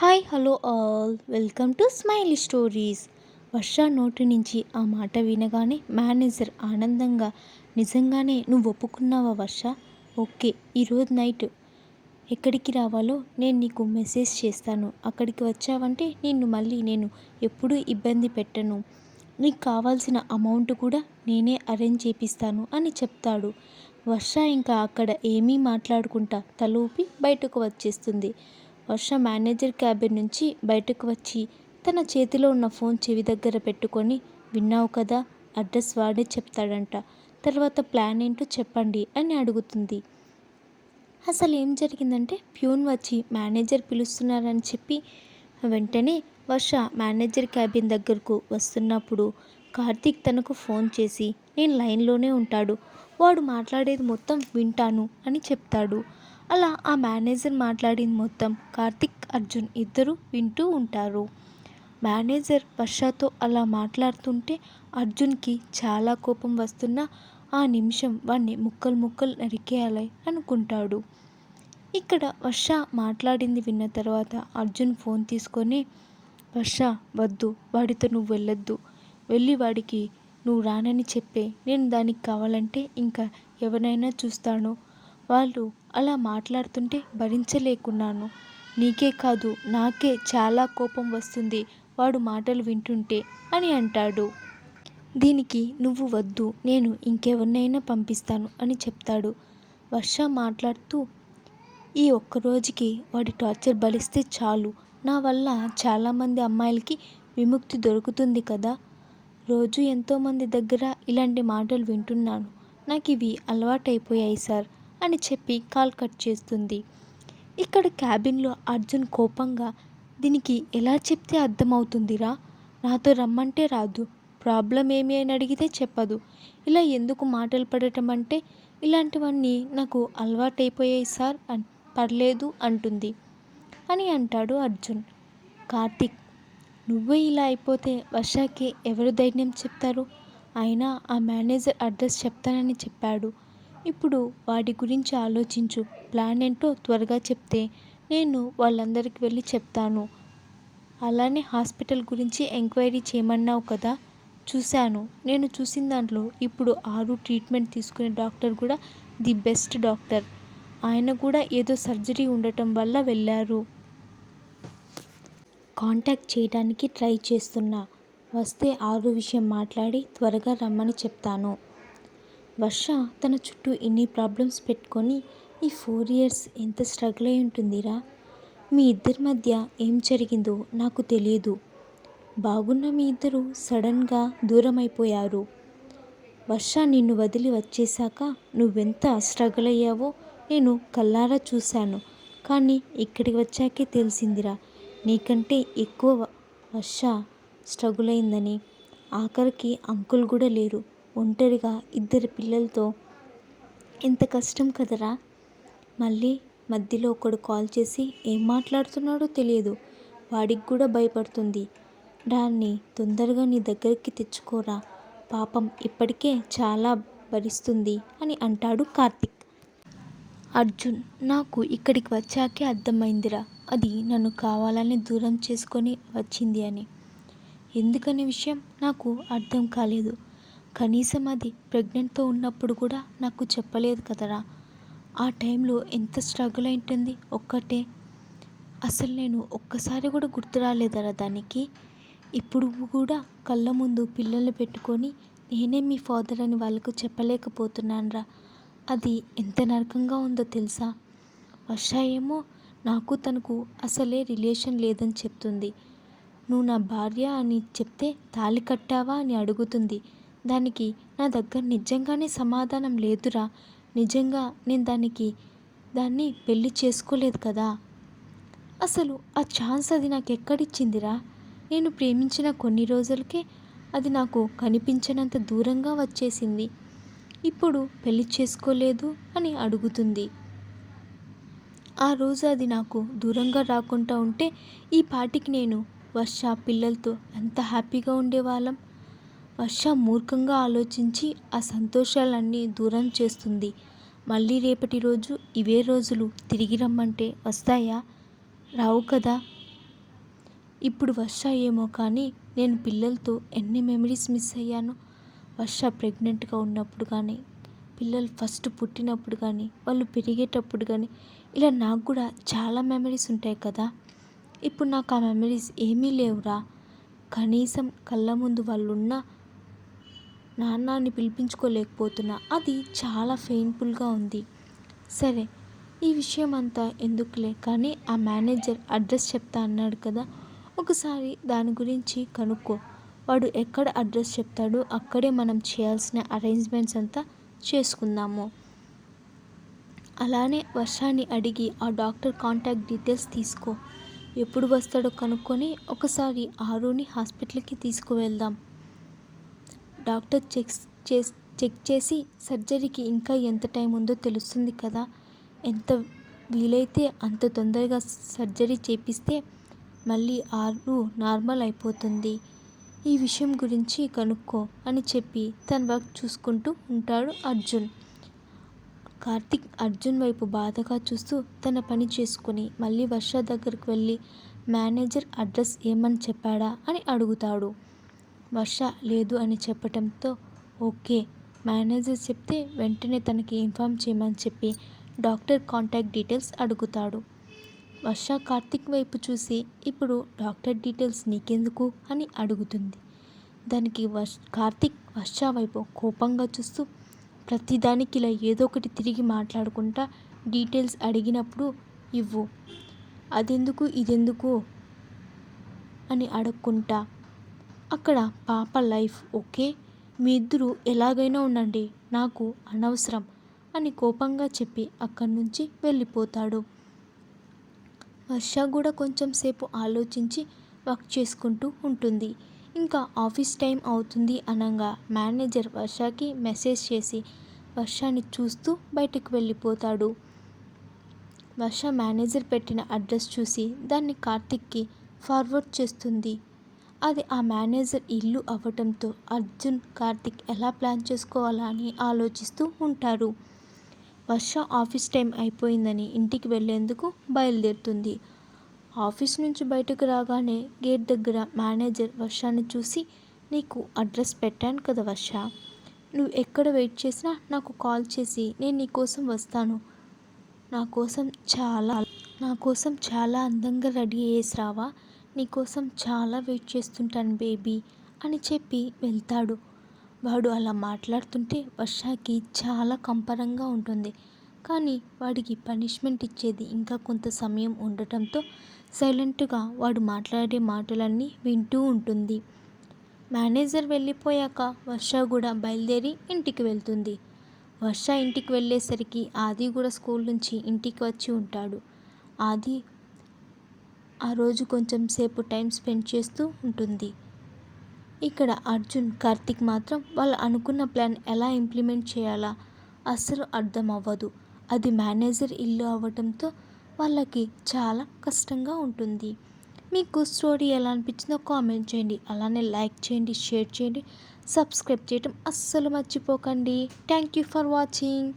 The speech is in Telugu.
Hi hello all welcome to smile stories Varsha నోటి నుంచి ఆ మాట వినగానే మేనేజర్ ఆనందంగా నిజంగానే నువ్వు ఒప్పుకున్నావా వర్ష? ఓకే ఈరోజు నైట్ ఎక్కడికి రావాలో నేను నీకు మెసేజ్ చేస్తాను. అక్కడికి వచ్చావంటే నిన్ను మళ్ళీ నేను ఎప్పుడూ ఇబ్బంది పెట్టను. నీకు కావాల్సిన అమౌంట్ కూడా నేనే అరేంజ్ చేపిస్తాను అని చెప్తాడు. వర్ష ఇంకా అక్కడ ఏమీ మాట్లాడుకుంటా తలూపి బయటకు వచ్చేస్తుంది. వర్ష మేనేజర్ క్యాబిన్ నుంచి బయటకు వచ్చి తన చేతిలో ఉన్న ఫోన్ చెవి దగ్గర పెట్టుకొని విన్నావు కదా అడ్రస్ వాడే చెప్తాడంట. తర్వాత ప్లాన్ ఏంటో చెప్పండి అని అడుగుతుంది. అసలు ఏం జరిగిందంటే ప్యూన్ వచ్చి మేనేజర్ పిలుస్తున్నారని చెప్పి వెంటనే వర్ష మేనేజర్ క్యాబిన్ దగ్గరకు వస్తున్నప్పుడు కార్తీక్ తనకు ఫోన్ చేసి నేను లైన్లోనే ఉంటాడు. వాడు మాట్లాడేది మొత్తం వింటాను అని చెప్తాడు. అలా ఆ మేనేజర్ మాట్లాడింది మొత్తం. కార్తిక్ అర్జున్ ఇద్దరు వింటూ ఉంటారు. మేనేజర్ వర్షతో అలా మాట్లాడుతుంటే అర్జున్కి చాలా కోపం వస్తున్నా ఆ నిమిషం వాడిని ముక్కలు ముక్కలు నరికేయాలి అనుకుంటాడు. ఇక్కడ వర్ష మాట్లాడింది విన్న తర్వాత అర్జున్ ఫోన్ తీసుకొని వర్ష వద్దు వాడితో నువ్వు వెళ్ళొద్దు. వెళ్ళి వాడికి నువ్వు రానని చెప్పే. నేను దానికి కావాలంటే ఇంకా ఎవరైనా చూస్తాను. వాళ్ళు అలా మాట్లాడుతుంటే భరించలేకున్నాను. నీకే కాదు నాకే చాలా కోపం వస్తుంది వాడు మాటలు వింటుంటే అని అంటాడు. దీనికి నువ్వు వద్దు నేను ఇంకెవరినైనా పంపిస్తాను అని చెప్తాడు. వర్ష మాట్లాడుతూ ఈ ఒక్కరోజుకి వాడి టార్చర్ బలిస్తే చాలు నా వల్ల చాలామంది అమ్మాయిలకి విముక్తి దొరుకుతుంది కదా. రోజు ఎంతోమంది దగ్గర ఇలాంటి మాటలు వింటున్నాను. నాకు ఇవి అలవాటైపోయాయి సార్. అని చెప్పి కాల్ కట్ చేస్తుంది. ఇక్కడ క్యాబిన్లో అర్జున్ కోపంగా దీనికి ఎలా చెప్తే అర్థమవుతుందిరా? నాతో రమ్మంటే రాదు. ప్రాబ్లం ఏమి అని అడిగితే చెప్పదు. ఇలా ఎందుకు మాటలు పడటం అంటే ఇలాంటివన్నీ నాకు అలవాటైపోయాయి సార్ అన్ పర్లేదు అంటుంది. అని అంటాడు అర్జున్. కార్తిక్ నువ్వే ఇలా అయిపోతే వర్షాకి ఎవరు ధైర్యం చెప్తారు? అయినా ఆ మేనేజర్ అడ్రస్ చెప్తానని చెప్పాడు. ఇప్పుడు వాటి గురించి ఆలోచించు. ప్లాన్ ఏంటో త్వరగా చెప్తే నేను వాళ్ళందరికి వెళ్ళి చెప్తాను. అలానే హాస్పిటల్ గురించి ఎంక్వైరీ చేయమన్నావు కదా? చూశాను. నేను చూసిన దాంట్లో ఇప్పుడు ఆరు ట్రీట్మెంట్ తీసుకునే డాక్టర్ కూడా ది బెస్ట్ డాక్టర్. ఆయన కూడా ఏదో సర్జరీ ఉండటం వల్ల వెళ్ళారు. కాంటాక్ట్ చేయడానికి ట్రై చేస్తున్నా. వస్తే ఆరు విషయం మాట్లాడి త్వరగా రమ్మని చెప్తాను. వర్ష తన చుట్టూ ఇన్ని ప్రాబ్లమ్స్ పెట్టుకొని ఈ ఫోర్ ఇయర్స్ ఎంత స్ట్రగుల్ అయి ఉంటుందిరా? మీ ఇద్దరి మధ్య ఏం జరిగిందో నాకు తెలియదు. బాగున్న మీ ఇద్దరు సడన్గా దూరం అయిపోయారు వర్ష నిన్ను వదిలి వచ్చేసాక నువ్వెంత స్ట్రగుల్ అయ్యావో నేను కల్లారా చూశాను. కానీ ఇక్కడికి వచ్చాకే తెలిసిందిరా నీకంటే ఎక్కువ వర్ష స్ట్రగుల్ అయిందని. ఆఖరికి అంకుల్ కూడా లేరు. ఒంటరిగా ఇద్దరు పిల్లలతో ఎంత కష్టం కదరా? మళ్ళీ మధ్యలో ఒకడు కాల్ చేసి ఏం మాట్లాడుతున్నాడో తెలియదు. వాడికి కూడా భయపడుతుంది. దాన్ని తొందరగా నీ దగ్గరికి తెచ్చుకోరా. పాపం ఇప్పటికే చాలా భరిస్తుంది అని అంటాడు కార్తిక్. అర్జున్ నాకు ఇక్కడికి వచ్చాకే అర్థమైందిరా. అది నన్ను కావాలని దూరం చేసుకొని వచ్చింది అని. ఎందుకనే విషయం? నాకు అర్థం కాలేదు. కనీసం అది ప్రెగ్నెంట్తో ఉన్నప్పుడు కూడా నాకు చెప్పలేదు కదరా. ఆ టైంలో ఎంత స్ట్రగుల్ అయింటుంది ఒక్కటే. అసలు నేను ఒక్కసారి కూడా గుర్తు రాలేదరా దానికి. ఇప్పుడు కూడా కళ్ళ ముందు పిల్లల్ని పెట్టుకొని నేనే మీ ఫాదర్ అని వాళ్ళకు చెప్పలేకపోతున్నానురా. అది ఎంత నరకంగా ఉందో తెలుసా? వర్ష ఏమో నాకు తనకు అసలే రిలేషన్ లేదని చెప్తుంది. నువ్వు నా భార్య అని చెప్తే తాళి కట్టావా అని అడుగుతుంది. దానికి నా దగ్గర నిజంగానే సమాధానం లేదురా. నిజంగా నేను దానికి దాన్ని పెళ్ళి చేసుకోలేదు కదా. అసలు ఆ ఛాన్స్ అది నాకు ఎక్కడిచ్చిందిరా నేను ప్రేమించిన కొన్ని రోజులకే అది నాకు కనిపించినంత దూరంగా వచ్చేసింది. ఇప్పుడు పెళ్ళి చేసుకోలేదు అని అడుగుతుంది. ఆ రోజు అది నాకు దూరంగా రాకుండా ఉంటే ఈ పాటికి నేను వర్ష పిల్లలతో ఎంత హ్యాపీగా ఉండేవాళ్ళం. వర్ష మూర్ఖంగా ఆలోచించి ఆ సంతోషాలన్నీ దూరం చేస్తుంది. మళ్ళీ రేపటి రోజు ఇవే రోజులు తిరిగి రమ్మంటే వస్తాయా? రావు కదా. ఇప్పుడు వర్ష ఏమో కానీ నేను పిల్లలతో ఎన్ని మెమరీస్ మిస్ అయ్యాను? వర్ష ప్రెగ్నెంట్గా ఉన్నప్పుడు కానీ పిల్లలు ఫస్ట్ పుట్టినప్పుడు కానీ వాళ్ళు పెరిగేటప్పుడు కానీ ఇలా నాకు కూడా చాలా మెమరీస్ ఉంటాయి కదా. ఇప్పుడు నాకు ఆ మెమరీస్ ఏమీ లేవురా. కనీసం కళ్ళ ముందు వాళ్ళున్న నాన్నని పిలిపించుకోలేకపోతున్నా. అది చాలా పెయిన్ఫుల్గా ఉంది. సరే ఈ విషయం అంతా ఎందుకులే? కానీ ఆ మేనేజర్ అడ్రస్ చెప్తా అన్నాడు కదా? ఒకసారి దాని గురించి కనుక్కో. వాడు ఎక్కడ అడ్రస్ చెప్తాడో అక్కడే మనం చేయాల్సిన అరేంజ్మెంట్స్ అంతా చేసుకుందాము. అలానే వర్షాన్ని అడిగి ఆ డాక్టర్ కాంటాక్ట్ డీటెయిల్స్ తీసుకో. ఎప్పుడు వస్తాడో కనుక్కొని ఒకసారి ఆరుని హాస్పిటల్కి తీసుకువెళ్దాం. డాక్టర్ చెక్ చెక్ చేసి సర్జరీకి ఇంకా ఎంత టైం ఉందో తెలుస్తుంది కదా. ఎంత వీలైతే అంత తొందరగా సర్జరీ చేపిస్తే మళ్ళీ ఆరు నార్మల్ అయిపోతుంది. ఈ విషయం గురించి కనుక్కో అని చెప్పి తన వర్క్ చూసుకుంటూ ఉంటాడు అర్జున్. కార్తిక్ అర్జున్ వైపు బాధగా చూస్తూ తన పని చేసుకుని మళ్ళీ వర్ష దగ్గరికి వెళ్ళి మేనేజర్ అడ్రస్ ఏమని చెప్పాడా? అని అడుగుతాడు. వర్ష లేదు అని చెప్పటంతో ఓకే మేనేజర్ చెప్తే వెంటనే తనకి ఇన్ఫామ్ చేయమని చెప్పి డాక్టర్ కాంటాక్ట్ డీటెయిల్స్ అడుగుతాడు. వర్ష కార్తిక్ వైపు చూసి ఇప్పుడు డాక్టర్ డీటెయిల్స్ నీకెందుకు అని అడుగుతుంది. దానికి వర్ష కార్తిక్ వర్ష వైపు కోపంగా చూస్తూ ప్రతిదానికి ఇలా ఏదో ఒకటి తిరిగి మాట్లాడుకుంటా డీటెయిల్స్ అడిగినప్పుడు ఇవ్వు. అదెందుకు ఇదెందుకు అని అడుక్కుంటా అక్కడ పాప లైఫ్ ఓకే? మీ ఇద్దరు ఎలాగైనా ఉండండి నాకు అనవసరం అని కోపంగా చెప్పి అక్కడి నుంచి వెళ్ళిపోతాడు. వర్ష కూడా కొంచెం సేపు ఆలోచించి వర్క్ చేసుకుంటూ ఉంటుంది. ఇంకా ఆఫీస్ టైం అవుతుంది అనగా మేనేజర్ వర్షకి మెసేజ్ చేసి వర్షాన్ని చూస్తూ బయటకు వెళ్ళిపోతాడు. వర్ష మేనేజర్ పెట్టిన అడ్రస్ చూసి దాన్ని కార్తిక్కి ఫార్వర్డ్ చేస్తుంది. అది ఆ మేనేజర్ ఇల్లు అవ్వటంతో అర్జున్ కార్తిక్ ఎలా ప్లాన్ చేసుకోవాలా అని ఆలోచిస్తూ ఉంటారు. వర్ష ఆఫీస్ టైం అయిపోయిందని ఇంటికి వెళ్ళేందుకు బయలుదేరుతుంది. ఆఫీస్ నుంచి బయటకు రాగానే గేట్ దగ్గర మేనేజర్ వర్షాన్ని చూసి నీకు అడ్రస్ పెట్టాను కదా వర్ష. నువ్వు ఎక్కడ వెయిట్ చేసినా నాకు కాల్ చేసి నేను నీ కోసం వస్తాను. నా కోసం చాలా నా కోసం చాలా అందంగా రెడీ అయ్యేసి రావా నీకోసం చాలా వెయిట్ చేస్తుంటాను బేబీ అని చెప్పి వెళ్తాడు. వాడు అలా మాట్లాడుతుంటే వర్షాకి చాలా కంపరంగా ఉంటుంది. కానీ వాడికి పనిష్మెంట్ ఇచ్చేది ఇంకా కొంత సమయం ఉండటంతో సైలెంట్గా వాడు మాట్లాడే మాటలన్నీ వింటూ ఉంటుంది. మేనేజర్ వెళ్ళిపోయాక వర్ష కూడా బయలుదేరి ఇంటికి వెళ్తుంది. వర్ష ఇంటికి వెళ్ళేసరికి ఆది కూడా స్కూల్ నుంచి ఇంటికి వచ్చి ఉంటాడు. ఆది ఆ రోజు కొంచెం సేపు టైం స్పెండ్ చేస్తూ ఉంటుంది. ఇక్కడ అర్జున్ కార్తిక్ మాత్రం వాళ్ళు అనుకున్న ప్లాన్ ఎలా ఇంప్లిమెంట్ చేయాలా అస్సలు అర్థం అవ్వదు. అది మేనేజర్ ఇల్లు అవ్వడంతో వాళ్ళకి చాలా కష్టంగా ఉంటుంది. మీకు స్టోరీ ఎలా అనిపించిందో కామెంట్ చేయండి. అలానే లైక్ చేయండి షేర్ చేయండి సబ్స్క్రైబ్ చేయటం అస్సలు మర్చిపోకండి. Thank you for watching.